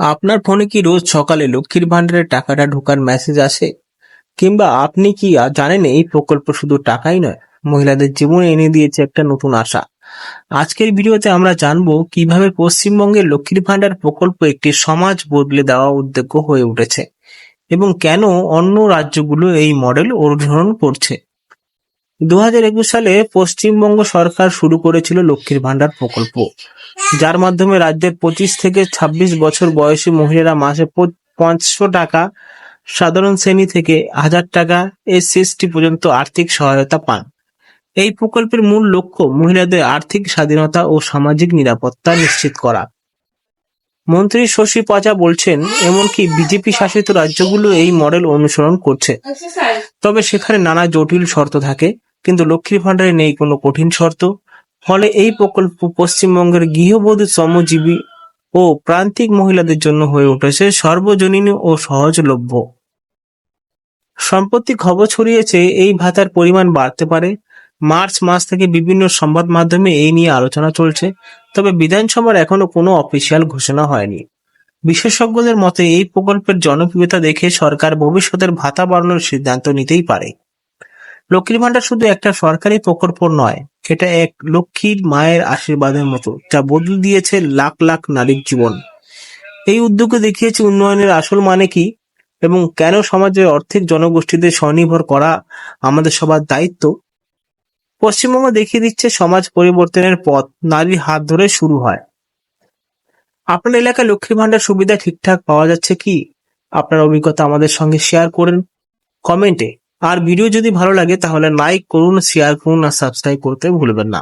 আপনার ফোনে কি রোজ সকালে লক্ষ্মীর ভান্ডারের টাকাটা ঢোকার মেসেজ আসে? কিংবা আপনি কি জানেন এই প্রকল্প শুধু টাকাই নয়, মহিলাদের জীবনে এনে দিয়েছে একটা নতুন আশা। আজকের ভিডিওতে আমরা জানব কীভাবে পশ্চিমবঙ্গের লক্ষ্মীর ভান্ডার প্রকল্প একটি সমাজ বদলে দেওয়া উদ্যোগ হয়ে উঠেছে এবং কেন অন্য রাজ্যগুলো এই মডেল অনুসরণ করছে। দু হাজার একুশ সালে পশ্চিমবঙ্গ সরকার শুরু করেছিল লক্ষ্মীর ভান্ডার প্রকল্প যার মাধ্যমে রাজ্যের পঁচিশ থেকে ছাব্বিশ বছর বয়সী মহিলারা মাসে পাঁচশো টাকা সাধারণ শ্রেণি থেকে হাজার টাকা এসসি পর্যন্ত আর্থিক সহায়তা পান। এই প্রকল্পের মূল লক্ষ্য মহিলাদের আর্থিক স্বাধীনতা ও সামাজিক নিরাপত্তা নিশ্চিত করা। মন্ত্রী শশী পাচা বলছেন এমনকি বিজেপি শাসিত রাজ্যগুলো এই মডেল অনুসরণ করছে। তবে সেখানে নানা জটিল শর্ত থাকে। কিন্তু লক্ষ্মীর ভান্ডারে নেই কোনো কঠিন শর্ত। ফলে এই প্রকল্প পশ্চিমবঙ্গের গৃহবধূ শ্রমজীবী ও প্রান্তিক মহিলাদের জন্য হয়ে উঠেছে সর্বজনীন ও সহজলভ্য। সম্প্রতি খবর ছড়িয়েছে, এই ভাতার পরিমাণ বাড়তে পারে। মার্চ মাস থেকে বিভিন্ন সংবাদ মাধ্যমে এই নিয়ে আলোচনা চলছে, তবে বিধানসভার এখনও কোনো অফিসিয়াল ঘোষণা হয়নি। বিশেষজ্ঞদের মতে, এই প্রকল্পের জনপ্রিয়তা দেখে সরকার ভবিষ্যতের ভাতা বাড়ানোর সিদ্ধান্ত নিতেই পারে। লক্ষ্মীর ভান্ডার শুধু একটা সরকারি প্রকল্প নয় এটা এক লক্ষ্মীর মায়ের আশীর্বাদের মতো, যা বদল দিয়েছে লাখ লাখ নারীর জীবন। এই উদ্যোগে দেখিয়েছে উন্নয়নের আসল মানে কি এবং কেন সমাজের অর্ধেক জনগোষ্ঠীদের স্বনির্ভর করা আমাদের সবার দায়িত্ব? পশ্চিমবঙ্গ দেখিয়ে দিচ্ছে সমাজ পরিবর্তনের পথ, নারীর হাত ধরে শুরু হয়। আপনার এলাকায় লক্ষ্মী ভান্ডার সুবিধা ঠিকঠাক পাওয়া যাচ্ছে কি? আপনার অভিজ্ঞতা আমাদের সঙ্গে শেয়ার করেন। কমেন্টে আর ভিডিও যদি ভালো লাগে তাহলে লাইক করুন শেয়ার করুন আর সাবস্ক্রাইব করতে ভুলবেন না।